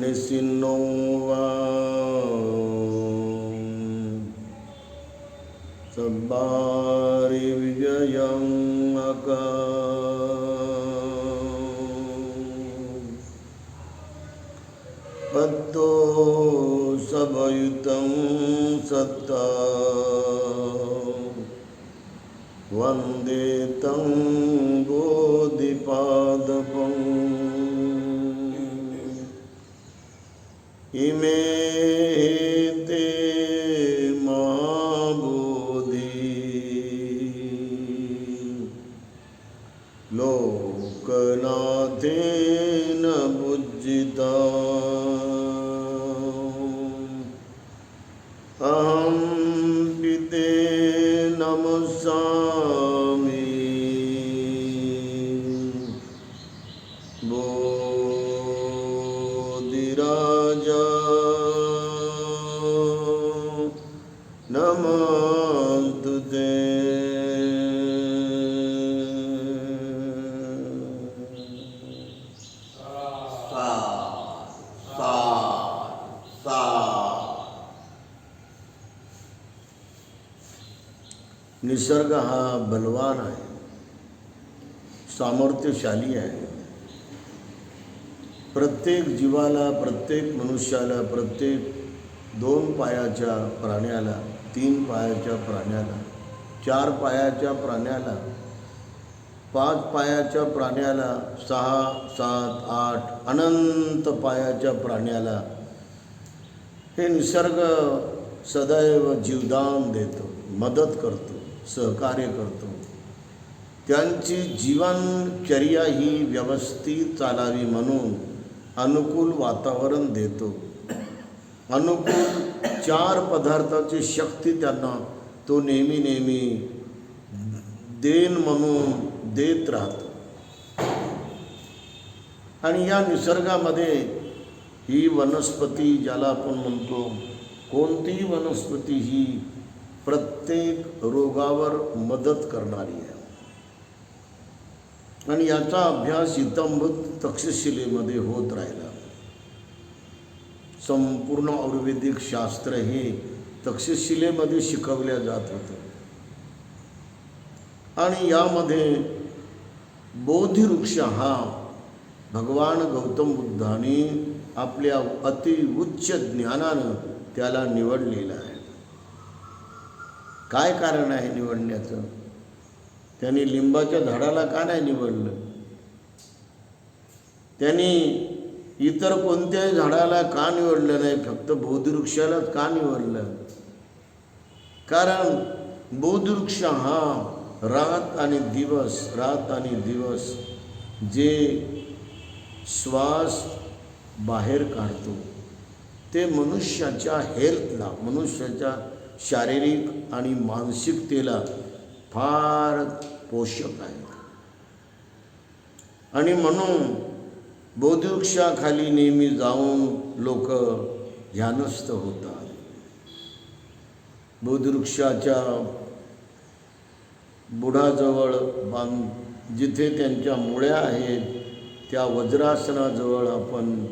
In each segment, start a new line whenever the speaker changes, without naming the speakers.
निसिन्नो अहं पिते नमसा सामर्थ्यशाली आहे. प्रत्येक जीवाला प्रत्येक मनुष्याला प्रत्येक दोन पायाच्या प्राण्याला तीन पायाच्या प्राण्याला चार पायाच्या प्राण्याला पाच पायाच्या प्राण्याला सहा सात आठ अनंत पायाच्या प्राण्याला हे निसर्ग सदैव जीवदान देतो मदत करतो सहकार्य करतो. त्यांची जीवनचर्या ही व्यवस्थित चालावी म्हणून अनुकूल वातावरण देतो. अनुकूल चार पदार्थाची शक्ती त्यांना तो नेहमी नेहमी देन म्हणून देत राहतो. आणि या निसर्गामध्ये ही वनस्पती ज्याला आपण म्हणतो कोणतीही वनस्पती ही प्रत्येक रोगावर मदत करणारी आहे. आणि याचा अभ्यास इतंभूत तक्षशिलेमध्ये होत राहिला. संपूर्ण आयुर्वेदिक शास्त्र हे तक्षशिलेमध्ये शिकवल्या जात होतं. आणि यामध्ये बोधिवृक्ष हा भगवान गौतम बुद्धाने आपल्या अति उच्च ज्ञानानं त्याला निवडलेला आहे. काय कारण आहे निवडण्याचं? त्यांनी लिंबाच्या झाडाला का नाही निवडलं? त्यांनी इतर कोणत्याही झाडाला का निवडलं नाही? फक्त बौद्धवृक्षालाच का निवडलं? कारण बौद्धवृक्ष हा रात आणि दिवस रात आणि दिवस जे श्वास बाहेर काढतो ते मनुष्याच्या हेल्थला मनुष्याच्या शारीरिक आणि मानसिकतेला फार पोषक आहे. आणि म्हणून बोधवृक्षाखाली नेहमी जाऊन लोक ध्यानस्थ होतात. बोधवृक्षाच्या बुडाजवळ बांध जिथे त्यांच्या मुळ्या आहेत त्या वज्रासनाजवळ आपण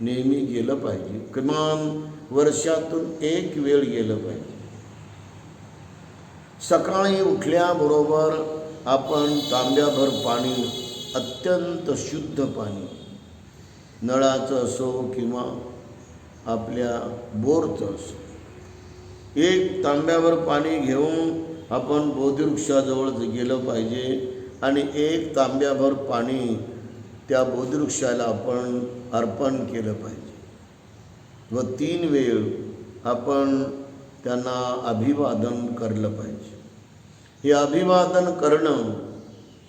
नेहमी गेलं पाहिजे. किमान वर्षातून एक वेळ गेलं पाहिजे. सकाळी उठल्याबरोबर आपण तांब्याभर पाणी अत्यंत शुद्ध पाणी नळाचं असो किंवा आपल्या बोरचं असो. एक तांब्यावर पाणी घेऊन आपण बोधिवृक्षाजवळ गेलं पाहिजे आणि एक तांब्याभर पाणी त्या बोधिवृक्षाला आपण अर्पण केलं पाहिजे. व तीन वेळ आपण त्यांना अभिवादन करलं पाहिजे. हे अभिवादन करणं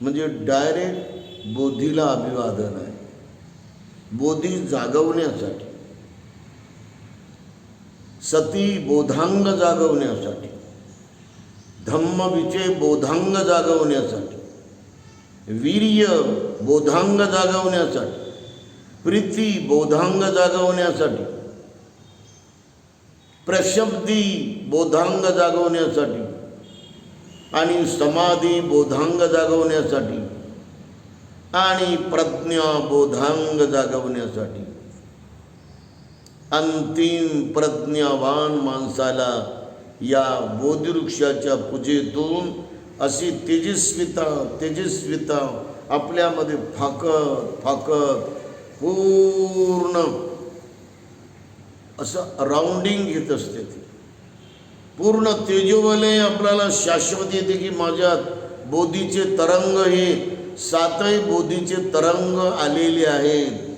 म्हणजे डायरेक्ट बोधीला अभिवादन आहे. बोधी जागवण्यासाठी सती बोधांग जागवण्यासाठी धम्मविचे बोधांग जागवण्यासाठी वीर्य बोधांग जागवण्यासाठी प्रीती बोधांग जागवण्यासाठी प्रशब्दी बोधांग जागवण्यासाठी आणि समाधी बोधांग जागवण्यासाठी आणि प्रज्ञा बोधांग जागवण्यासाठी. अंतिम प्रज्ञावान माणसाला या बोधिवृक्षाच्या पूजेतून अशी तेजस्विता तेजस्विता आपल्यामध्ये फाकत फाकत पूर्ण असं राऊंडिंग घेत असते ती. पूर्ण तेजोवलय आपल्याला शाश्वत येते की माझ्यात बोधीचे तरंग हे सातही बोधीचे तरंग आलेले आहेत.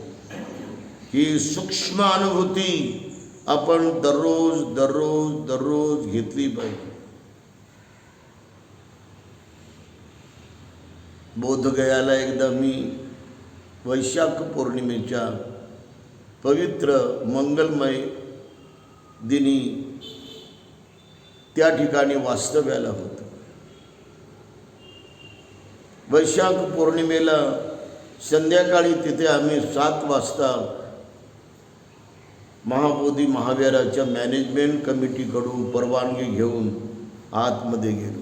ही सूक्ष्म अनुभूती आपण दररोज दररोज दररोज घेतली पाहिजे. बोधगयाला एकदा मी वैशाख पौर्णिमेच्या पवित्र मंगलमय दिनी त्या ठिकाणी वास्तव्याला होतं. वैशाख पौर्णिमेला संध्याकाळी तिथे आम्ही सात वाजता महाबोधी महाविहाराच्या मॅनेजमेंट कमिटीकडून परवानगी घेऊन आतमध्ये गेलो.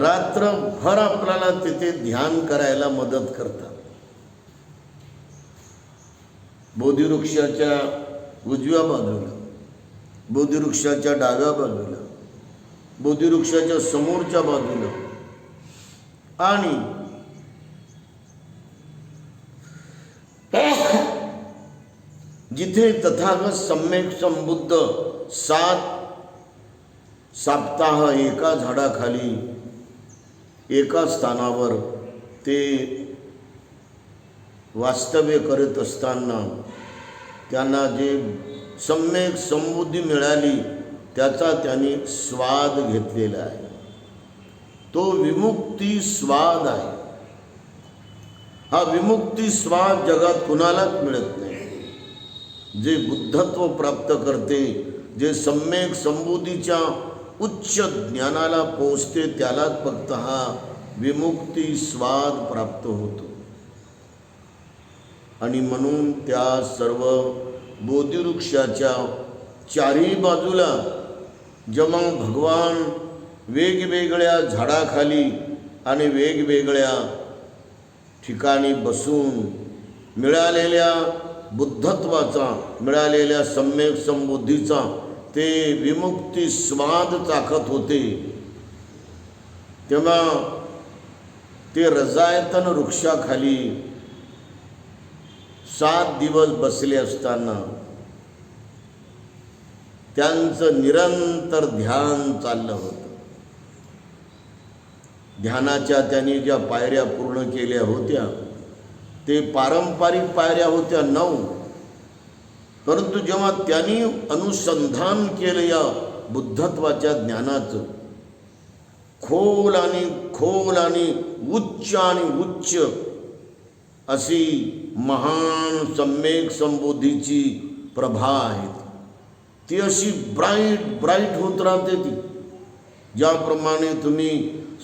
रात्रभर आपल्याला तिथे ध्यान करायला मदत करतात. बोधिवृक्षाच्या उजव्या बाजूला बोधिवृक्षाच्या डाव्या बाजूला बोधिवृक्षाच्या समोरच्या बाजूला आणि जिथे तथागत सम्यक संबुद्ध सात सप्ताह एका झाडाखाली एका स्थानावर ते वास्तव्य करत असताना त्यांना जे सम्यक समृद्धी मिळाली त्याचा त्यांनी स्वाद घेतलेला आहे. तो विमुक्ती स्वाद आहे. हा विमुक्ती स्वाद जगात कुणालाच मिळत नाही. जे बुद्धत्व प्राप्त करते जे सम्यक संबुद्धीच्या उच्च ज्ञानाला पोचते त्यालाच फक्त हा विमुक्ती स्वाद प्राप्त होतो. आणि म्हणून त्या सर्व बोधिवृक्षाच्या चारही बाजूला जेव्हा भगवान वेगवेगळ्या झाडाखाली आणि वेगवेगळ्या ठिकाणी बसून मिळालेल्या बुद्धत्वाचा मिळालेल्या सम्यक संबुद्धीचा ते विमुक्ती स्वाद चाखत होते. तेव्हा ते रजायतन वृक्षाखाली सात दिवस बसले असताना त्यांचं निरंतर ध्यान चाललं होतं. ध्यानाच्या त्यांनी ज्या पायऱ्या पूर्ण केल्या होत्या ते पारंपरिक पायऱ्या होत्या नऊ. परंतु जेव्हा त्यांनी अनुसंधान केलं या बुद्धत्वाच्या ज्ञानाचं खोल आणि खोल आणि उच्च आणि उच्च अशी महान सम्यक संबोधीची प्रभा आहे. ती अशी ब्राईट ब्राईट होत राहते ती. ज्याप्रमाणे तुम्ही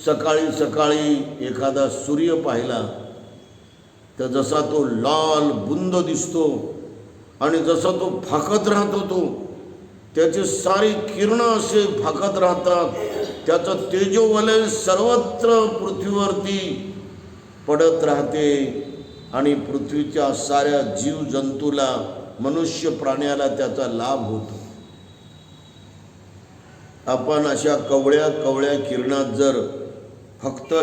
सकाळी सकाळी एखादा सूर्य पाहिला तर जसा तो लाल बुंद दिसतो आणि जसा तो फाकत राहतो तो त्याचे सारे किरणं असे फाकत राहतात. त्याचं तेजोवलय सर्वत्र पृथ्वीवरती पडत राहते. आणि पृथ्वीच्या साऱ्या जीवजंतूला मनुष्य प्राण्याला त्याचा लाभ होतो. आपण अशा कवळ्या कवळ्या किरणात जर फक्त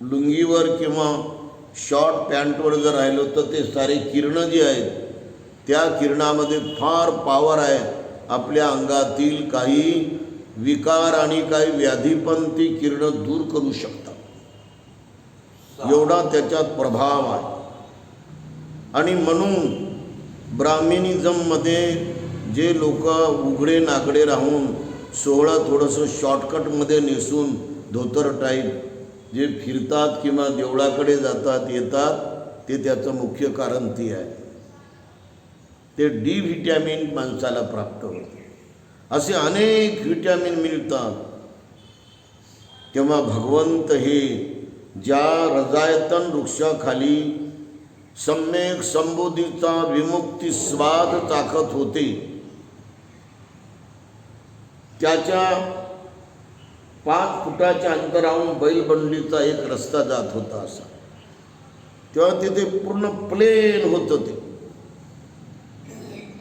लुंगीवर किंवा शॉर्ट पॅन्टवर जर राहिलो तर ते सारे किरणं जी आहेत त्या किरणामध्ये फार पॉवर आहे. आपल्या अंगातील काही विकार आणि काही व्याधी पण ती किरणं दूर करू शकतात. एवढा त्याच्यात प्रभाव आहे. आणि म्हणून ब्राह्मिनिझममध्ये जे लोक उघडे नागडे राहून सोहळं थोडंसं शॉर्टकटमध्ये नेसून धोतर टाईप जे फिरतात किंवा देवळाकडे जातात येतात ते त्याचं मुख्य कारण ती आहे. ते डी व्हिटॅमिन माणसाला प्राप्त होते. असे अनेक व्हिटॅमिन मिळतात. तेव्हा भगवंत हे ज्या रजायतन वृक्षाखाली सम्यक संबोधीचा विमुक्ती स्वाद चाखत होते त्याच्या पाच फुटाच्या अंतराहून बैलबंडीचा एक रस्ता जात होता असा. तेव्हा तिथे पूर्ण प्लेन होतं ते.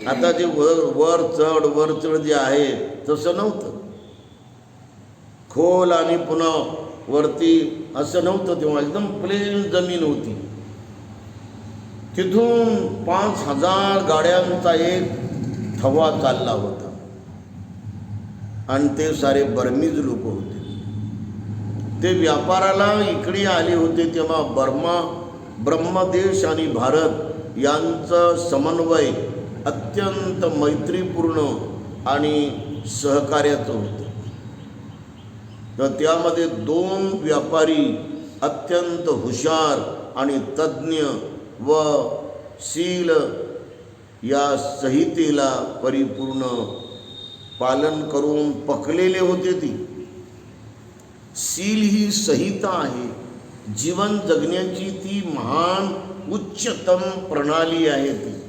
आता जे वर वर चढ वर चढ जे आहे तसं नव्हतं. खोल आणि पुन्हा वरती असं नव्हतं तेव्हा एकदम प्लेन जमीन होती. तिथून पाच हजार गाड्यांचा एक थवा चालला होता. आणि ते सारे बर्मीज लोक होते. ते व्यापाराला इकडे आले होते तेव्हा बर्मा ब्रह्मदेश आणि भारत यांचं समन्वय अत्यंत मैत्रीपूर्ण आणि सहकार्याचं होतं. तर त्यामध्ये दोन व्यापारी अत्यंत हुशार आणि तज्ज्ञ व सील या संहितेला परिपूर्ण पालन करून पकलेले होते ती. सील ही संहिता आहे. जीवन जगण्याची ती महान उच्चतम प्रणाली आहे ती.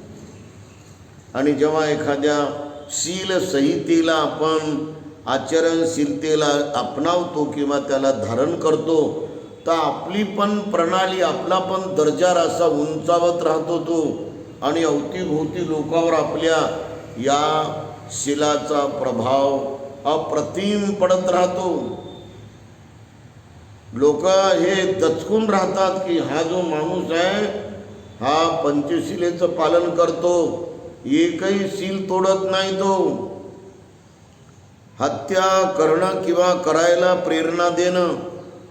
आणि जेव्हा एखाद्या शील संहितेला आपण आचरणशीलतेला अपनावतो किंवा त्याला धारण करतो तर आपली पण प्रणाली आपला पण दर्जा असा उंचावत राहतो तो. आणि अवतीभोवती लोकांवर आपल्या या शिलाचा प्रभाव अप्रतिम पडत राहतो. लोक हे दचकून राहतात की हा जो माणूस आहे हा पंचशिलेचं पालन करतो. एकही सील तोडत नाही तो. हत्या करणं किंवा करायला प्रेरणा देणं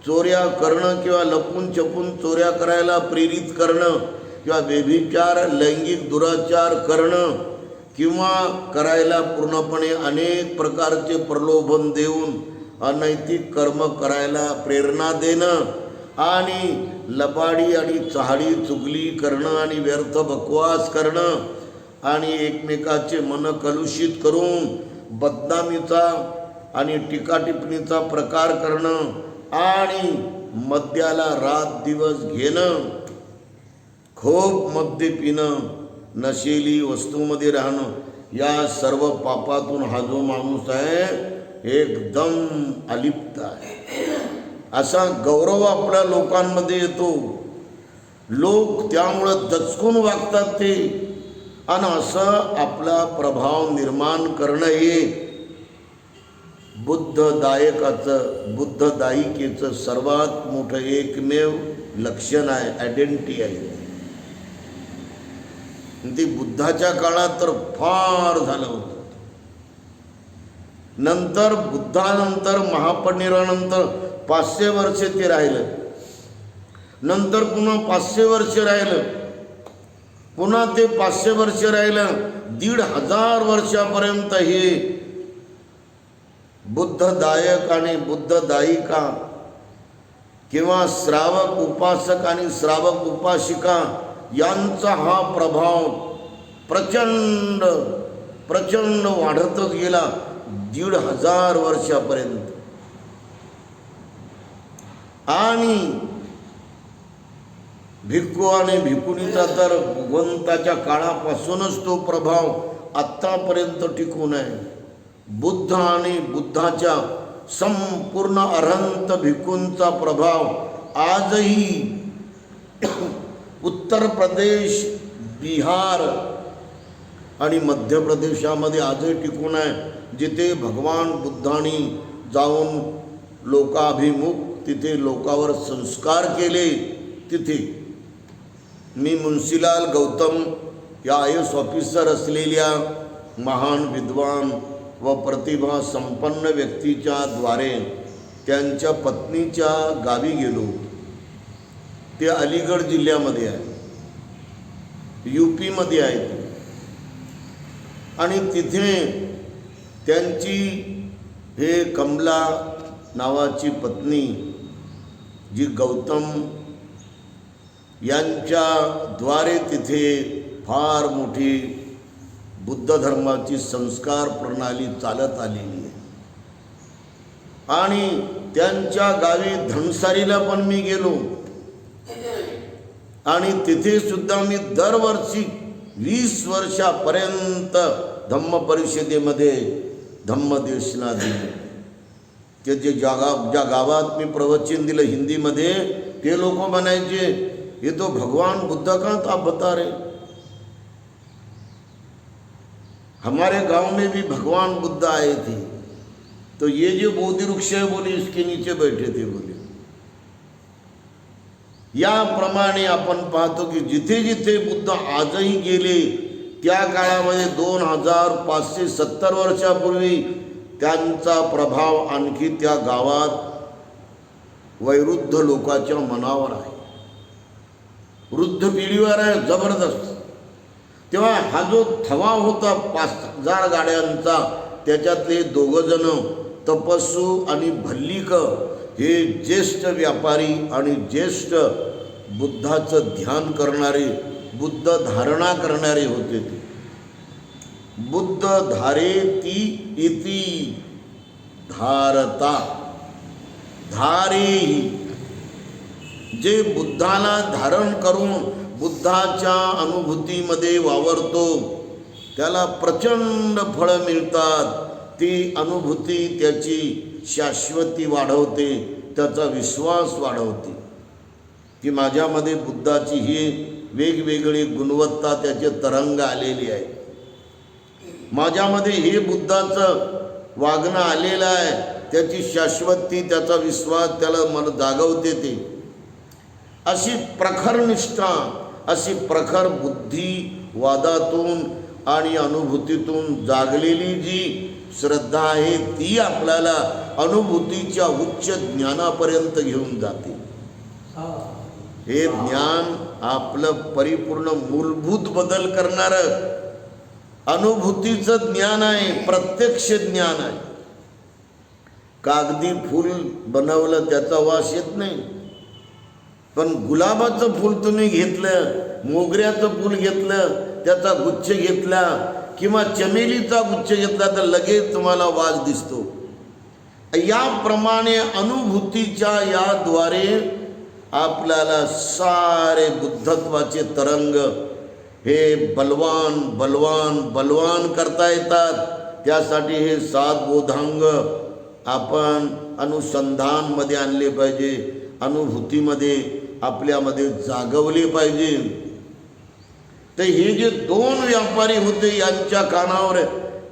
चोऱ्या करणं किंवा लपून छपून चोऱ्या करायला प्रेरित करणं किंवा व्यभिचार लैंगिक दुराचार करणं किंवा करायला पूर्णपणे अनेक प्रकारचे प्रलोभन देऊन अनैतिक कर्म करायला प्रेरणा देणं आणि लबाडी आणि चहाडी चुगली करणं आणि व्यर्थ बकवास करणं आणि एकमेकाचे मन कलुषित करून बदनामीचा आणि टीकाटिपणीचा प्रकार करणं आणि मद्याला रात दिवस घेणं खूप मद्य पिणं नशेली वस्तूमध्ये राहणं या सर्व पापातून हा जो माणूस आहे एकदम अलिप्त आहे. असा गौरव आपल्या लोकांमध्ये येतो. लोक त्यामुळं दचकून वागतात ते. आणि असं आपला प्रभाव निर्माण करणं हे बुद्धदायकाचं बुद्धदायिकेचं सर्वात मोठं एकमेव लक्षण आहे आयडेंटिटी आहे. ती बुद्धाच्या काळात तर फार झालं होतं. नंतर बुद्धानंतर महापरिनिर्वाणानंतर पाचशे वर्षे ते राहिलं. नंतर पुन्हा पाचशे वर्ष राहिलं. पुन्हा ते पाचशे वर्ष राहिलं दीड हजार वर्षापर्यंत हे बुद्धदायक आणि बुद्धदायिका किंवा श्रावक उपासक आणि श्रावक उपासिका यांचा हा प्रभाव प्रचंड प्रचंड वाढतच गेला दीड हजार वर्षापर्यंत. आणि भिक्खू आणि भिकुणीचा तर भगवंताच्या काळापासूनच तो प्रभाव आत्तापर्यंत टिकून आहे. बुद्ध आणि बुद्धाच्या संपूर्ण अरंत भिक्खूंचा प्रभाव आजही उत्तर प्रदेश बिहार आणि मध्य प्रदेशामध्ये आजही टिकून आहे जिथे भगवान बुद्धांनी जाऊन लोकाभिमुख तिथे लोकावर संस्कार केले तिथे मी मुन्सीलाल गौतम या आय एस ऑफिसर असलेल्या महान विद्वान व प्रतिभा संपन्न व्यक्तीच्या द्वारे त्यांच्या पत्नीच्या गावी गेलो. ते अलीगड जिल्ह्यामध्ये आहे. यू पीमध्ये आहेत आणि तिथे त्यांची हे कमला नावाची पत्नी जी गौतम यांच्याद्वारे तिथे फार मोठी बुद्ध धर्माची संस्कार प्रणाली चालत आलेली आहे. आणि त्यांच्या गावी धनसारीला पण मी गेलो. आणि तिथे सुद्धा मी दरवर्षी वीस वर्षापर्यंत धम्म परिषदेमध्ये धम्मदेशना दिली. ते जे ज्या गा ज्या गावात मी प्रवचन दिलं हिंदीमध्ये ते लोक म्हणायचे ये तो भगवान बुद्ध का था बता रे हमारे गांव में भी भगवान बुद्ध आए थे। तो ये जो बोधि वृक्ष है बोले इसके नीचे बैठे थे बोले। याप्रमाणे आपण पाहतो की जिथे जिथे बुद्ध आजही गेले त्या काळामध्ये दोन हजार पाचशे सत्तर वर्षापूर्वी त्यांचा प्रभाव आणखी त्या गावात वैरुद्ध लोकाच्या मनावर आहे. वृद्ध पिढीवर आहे जबरदस्त. तेव्हा हा जो थवा होता पाच हजार गाड्यांचा त्याच्यातले दोघंजणं तपस्सू आणि भल्लिक हे ज्येष्ठ व्यापारी आणि ज्येष्ठ बुद्धाचं ध्यान करणारे बुद्ध धारणा करणारे होते ते. बुद्ध धारे ती इति धारता. धारे जे बुद्धाला धारण करून बुद्धाच्या अनुभूतीमध्ये वावरतो त्याला प्रचंड फळं मिळतात. ती अनुभूती त्याची शाश्वती वाढवते त्याचा विश्वास वाढवते. की माझ्यामध्ये बुद्धाची ही वेगवेगळी गुणवत्ता त्याचे तरंग आलेली आहे. माझ्यामध्ये हे बुद्धाचं वागणं आलेलं आहे. त्याची शाश्वती त्याचा विश्वास त्याला मन जागवते ते. अशी प्रखर निष्ठा अशी प्रखर बुद्धी वादातून आणि अनुभूतीतून जागलेली जी श्रद्धा आहे ती आपल्याला अनुभूतीच्या उच्च ज्ञानापर्यंत घेऊन जाते. हे. ज्ञान आपलं परिपूर्ण मूलभूत बदल करणारं अनुभूतीचं ज्ञान आहे प्रत्यक्ष ज्ञान आहे. कागदी फूल बनवलं त्याचा वास येत नाही. पण गुलाबाचं फूल तुम्ही घेतलं मोगऱ्याचं फूल घेतलं त्याचा गुच्छ घेतला किंवा चमेलीचा गुच्छ घेतला तर लगेच तुम्हाला वास दिसतो. याप्रमाणे अनुभूतीच्या याद्वारे आपल्याला सारे बुद्धत्वाचे तरंग हे बलवान बलवान बलवान करता येतात. त्यासाठी हे सात बोधांग आपण अनुसंधानमध्ये आणले पाहिजे अनुभूतीमध्ये आपल्यामध्ये जागवली पाहिजे. तर हे जे दोन व्यापारी होते यांच्या कानावर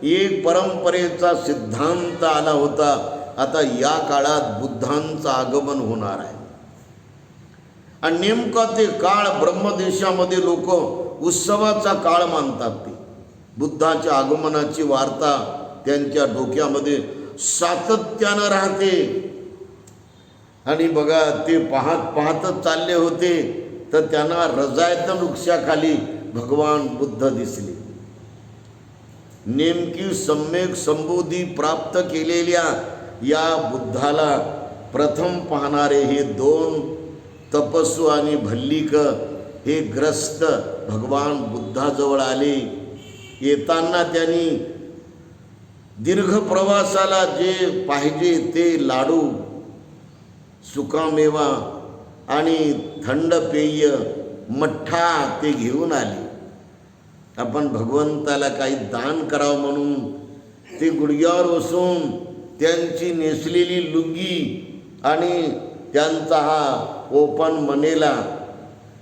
एक परंपरेचा सिद्धांत आला होता. आता या काळात बुद्धांचं आगमन होणार आहे. आणि नेमका ते काळ ब्रह्मदेशामध्ये लोक उत्सवाचा काळ मानतात ते. बुद्धाच्या आगमनाची वार्ता त्यांच्या डोक्यामध्ये सातत्यानं राहते. आणि बघा ते पाहत पाहतच चालले होते तर त्यांना रजायत वृक्षाखाली भगवान बुद्ध दिसले. नेमकी सम्यक संबोधी प्राप्त केलेल्या या बुद्धाला प्रथम पाहणारे हे दोन तपस्व आणि भल्लिक हे ग्रस्त भगवान बुद्धाजवळ आले. येताना त्यांनी दीर्घ प्रवासाला जे पाहिजे ते लाडू सुकामेवा आणि थंड पेय मठ्ठा ते घेऊन आले. आपण भगवंताला काही दान करावं म्हणून ते गुडघ्यावर बसून त्यांची नेसलेली लुंगी आणि त्यांचा हा ओपन मनेला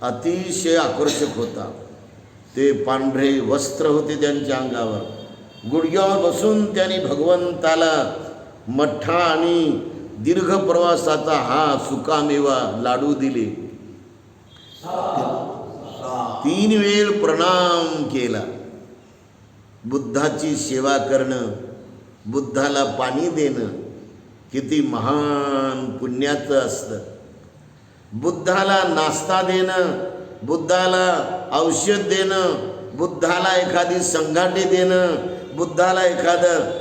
अतिशय आकर्षक होता. ते पांढरे वस्त्र होते त्यांच्या अंगावर. गुडघ्यावर बसून त्यांनी भगवंताला मठ्ठा आणि दीर्घ प्रवासाचा हा सुकामेवा लाडू दिले. तीन वेळ प्रणाम केला. बुद्धाची सेवा करणं बुद्धाला पाणी देणं किती महान पुण्याचं असतं. बुद्धाला नाश्ता देणं बुद्धाला औषध देणं बुद्धाला एखादी संघाटी देणं बुद्धाला एखादं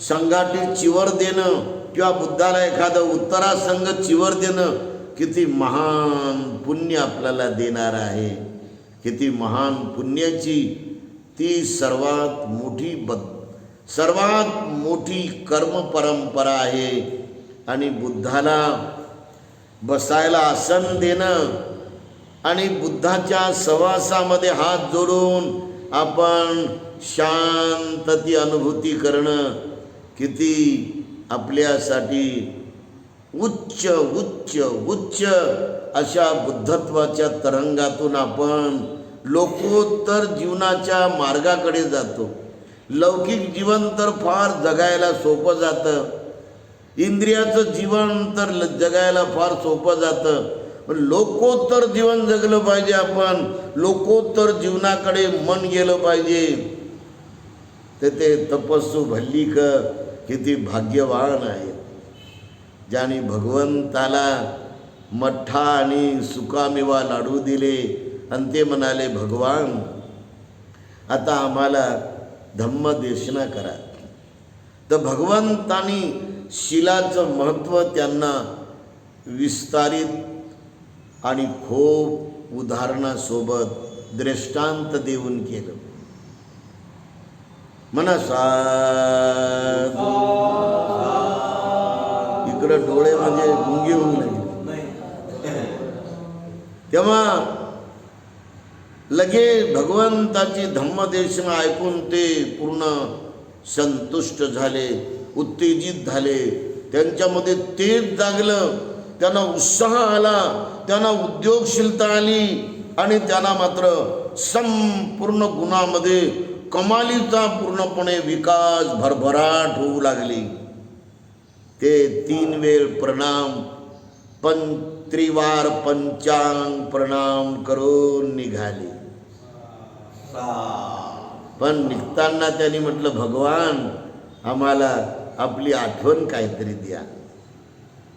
संघाटी चिवर देणं किंवा बुद्धाला एखादं उत्तरासंग चिवर देणं किती महान पुण्य आपल्याला देणार आहे. किती महान पुण्याची ती सर्वात मोठी बद सर्वात मोठी कर्म परंपरा आहे. आणि बुद्धाला बसायला आसन देणं आणि बुद्धाच्या सहवासामध्ये हात जोडून आपण शांतती अनुभूती करणं किती आपल्यासाठी उच्च उच्च उच्च अशा बुद्धत्वाच्या तरंगातून आपण लोकोत्तर जीवनाच्या मार्गाकडे जातो. लौकिक जीवन तर फार जगायला सोपं जातं. इंद्रियाचं जीवन तर ल- जगायला फार सोपं जातं. पण लोकोत्तर जीवन जगलं पाहिजे आपण. लोकोत्तर जीवनाकडे मन गेलं पाहिजे. तर ते तपस्सू भल्लीकर किती भाग्यवान आहेत ज्याने भगवंताला मठ्ठा आणि सुकामेवा लाडू दिले आणि ते म्हणाले भगवान आता आम्हाला धम्मदेशना करा. तर भगवंतानी शिलाचं महत्त्व त्यांना विस्तारित आणि खूप उदाहरणासोबत दृष्टांत देऊन केलं. मनसा. इकडं डोळे म्हणजे गुंगी होऊ लागले तेव्हा लगे भगवंताची धम्मदेशना ऐकून ते पूर्ण संतुष्ट झाले उत्तेजित झाले. त्यांच्यामध्ये तेज जागलं. त्यांना उत्साह आला. त्यांना उद्योगशीलता आली. आणि त्यांना मात्र संपूर्ण गुणामध्ये कमालीचा पूर्णपणे विकास भरभराट होऊ लागली. ते तीन वेळ प्रणाम पं त्रिवार पंचांग प्रणाम करून निघाले. पण निघताना त्यांनी म्हटलं भगवान आम्हाला आपली आठवण काहीतरी द्या.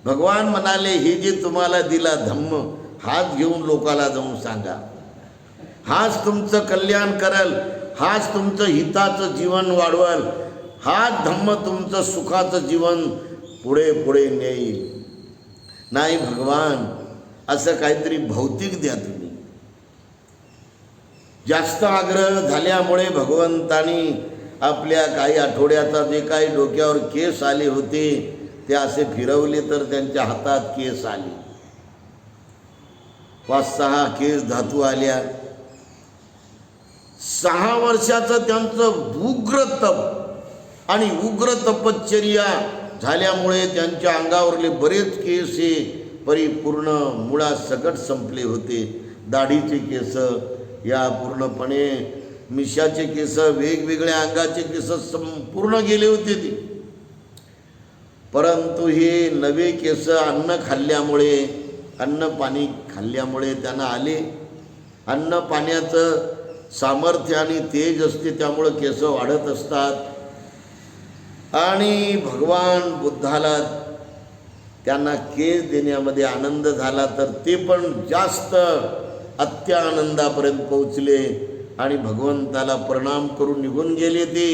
भगवान म्हणाले हे जे तुम्हाला दिला धम्म हाच घेऊन लोकाला जाऊन सांगा. हाच तुमचं कल्याण करल हाच तुमचं हिताचं जीवन वाढवल. हाच धम्म तुमचं सुखाचं जीवन पुढे पुढे नेईल. नाही भगवान असं काहीतरी भौतिक द्या तुम्ही. जास्त आग्रह झाल्यामुळे भगवंतानी आपल्या काही आठवड्याचा जे काही डोक्यावर केस आले होते ते असे फिरवले तर त्यांच्या हातात केस आले. पाच सहा केस धातू आल्या. सहा वर्षाचं त्यांचं उग्र तप आणि उग्र तपश्चर्या झाल्यामुळे त्यांच्या अंगावरले बरेच केस हे परिपूर्ण मुळासकट संपले होते. दाढीचे केस या पूर्णपणे मिशाचे केस वेगवेगळ्या अंगाचे केस संपूर्ण गेले होते ते. परंतु हे नवे केस अन्न खाल्ल्यामुळे अन्न पाणी खाल्ल्यामुळे त्यांना आले. अन्न पाण्याचं सामर्थ्य आणि तेज असते त्यामुळं केस वाढत असतात. आणि भगवान बुद्धाला त्यांना केस देण्यामध्ये आनंद झाला तर ते पण जास्त अत्यानंदापर्यंत पोहोचले आणि भगवंताला प्रणाम करून निघून गेले ते.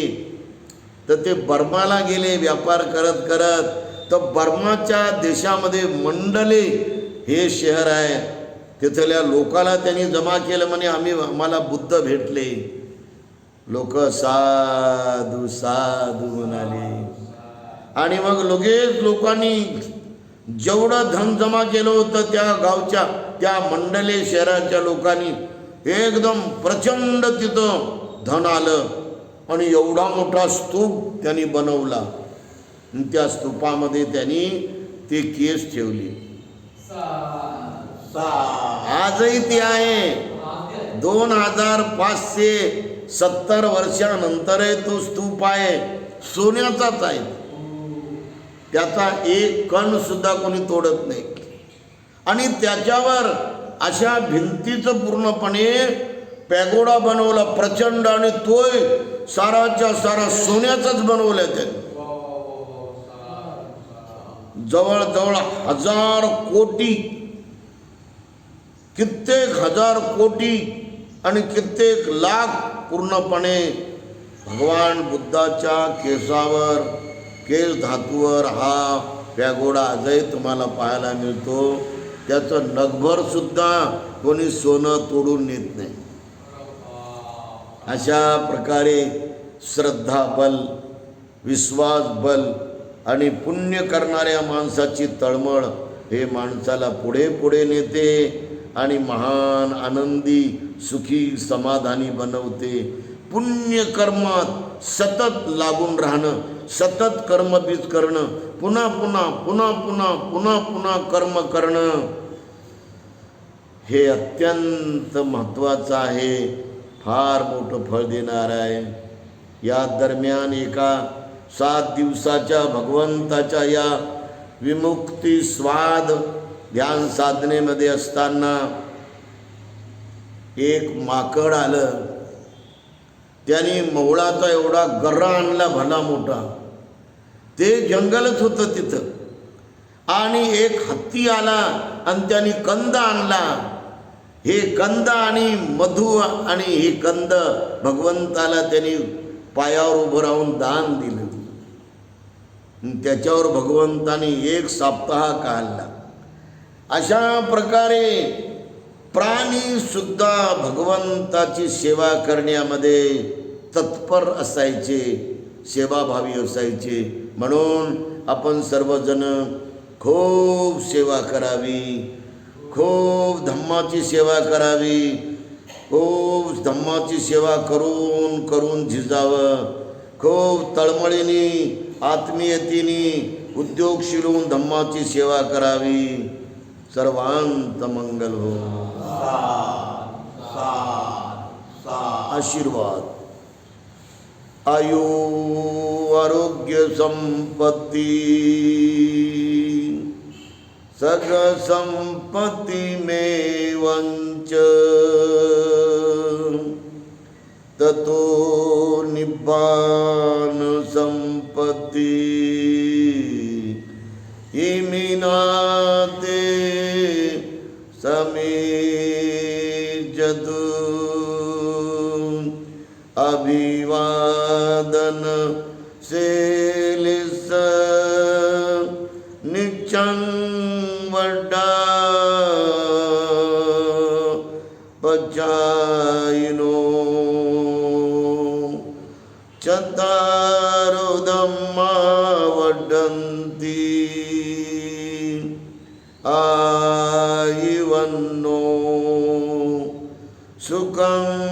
तर ते बर्माला गेले व्यापार करत करत. तर बर्माच्या देशामध्ये मंडले हे शहर आहे. तिथल्या लोकाला त्यांनी जमा केलं म्हणे आम्ही आम्हाला बुद्ध भेटले. लोक साधू साधू म्हणाले. आणि मग लगेच लोकांनी जेवढं धन जमा केलं होतं त्या गावच्या त्या मंडले शहराच्या लोकांनी एकदम प्रचंड तिथं धन आलं. आणि एवढा मोठा स्तूप त्यांनी बनवला. त्या स्तूपामध्ये त्यांनी ते केस ठेवले. आजही ते आहे. दोन हजार पाचशे सत्तर वर्षानंतरही तो स्तूप आहे. सोन्याचाच आहे. त्याचा एक कण सुद्धा कोणी तोडत नाही. आणि त्याच्यावर अशा भिंतीचं पूर्णपणे पॅगोडा बनवला प्रचंड आणि तोय साराच्या सारा सोन्याचाच बनवलाय त्यांनी. जवळजवळ हजार कोटी कित्येक हजार कोटी आणि कित्येक लाख पूर्णपणे भगवान बुद्धाच्या केसावर केस धातूवर हा पॅगोडा आजही तुम्हाला पाहायला मिळतो. त्याचं नगभरसुद्धा कोणी सोनं तोडून नेत नाही. अशा प्रकारे श्रद्धा बल विश्वास बल आणि पुण्य करणाऱ्या माणसाची तळमळ हे माणसाला पुढे पुढे नेते. आणि महान आनंदी सुखी समाधानी बनवते. पुण्य कर्मात सतत लागून राहणं सतत कर्मबीज करणं पुन्हा पुन्हा पुन्हा पुन्हा पुन्हा पुन्हा कर्म करणं हे अत्यंत महत्त्वाचं आहे. फार मोठं फळ देणार आहे. या दरम्यान एका सात दिवसाच्या भगवंताच्या या विमुक्ती स्वाद ध्यान साधनेमध्ये असताना एक माकड आलं. त्याने मवळाचा एवढा गर्रा आणला भला मोठा. ते जंगलच होतं तिथं. आणि एक हत्ती आला आणि त्याने कंद आणला. हे कंद आणि मधु आणि हे कंद भगवंताला त्यांनी पायावर उभं राहून दान दिलं. त्याच्यावर भगवंताने एक सप्ताह काढला. अशा प्रकारे प्राणी सुद्धा भगवंताची सेवा करण्यामध्ये तत्पर असायचे सेवाभावी असायचे. म्हणून आपण सर्वजण खूप सेवा करावी खूप धम्माची सेवा करावी खूप धम्माची सेवा करून करून झिजावं. खूप तळमळीने आत्मीयतेने उद्योग शिरून धम्माची सेवा करावी. सर्वांत मंगल हो आशीर्वाद। आयु आरोग्य संपत्ती। सग संपत्ती में वंच ततो निब्बान संपत्ती इमिनाते समे जदु अभिवादन सेलिस निचन वड्डा पचायिनो चतारो धम्मा वड्डन्ति आयिवन्नो सुखं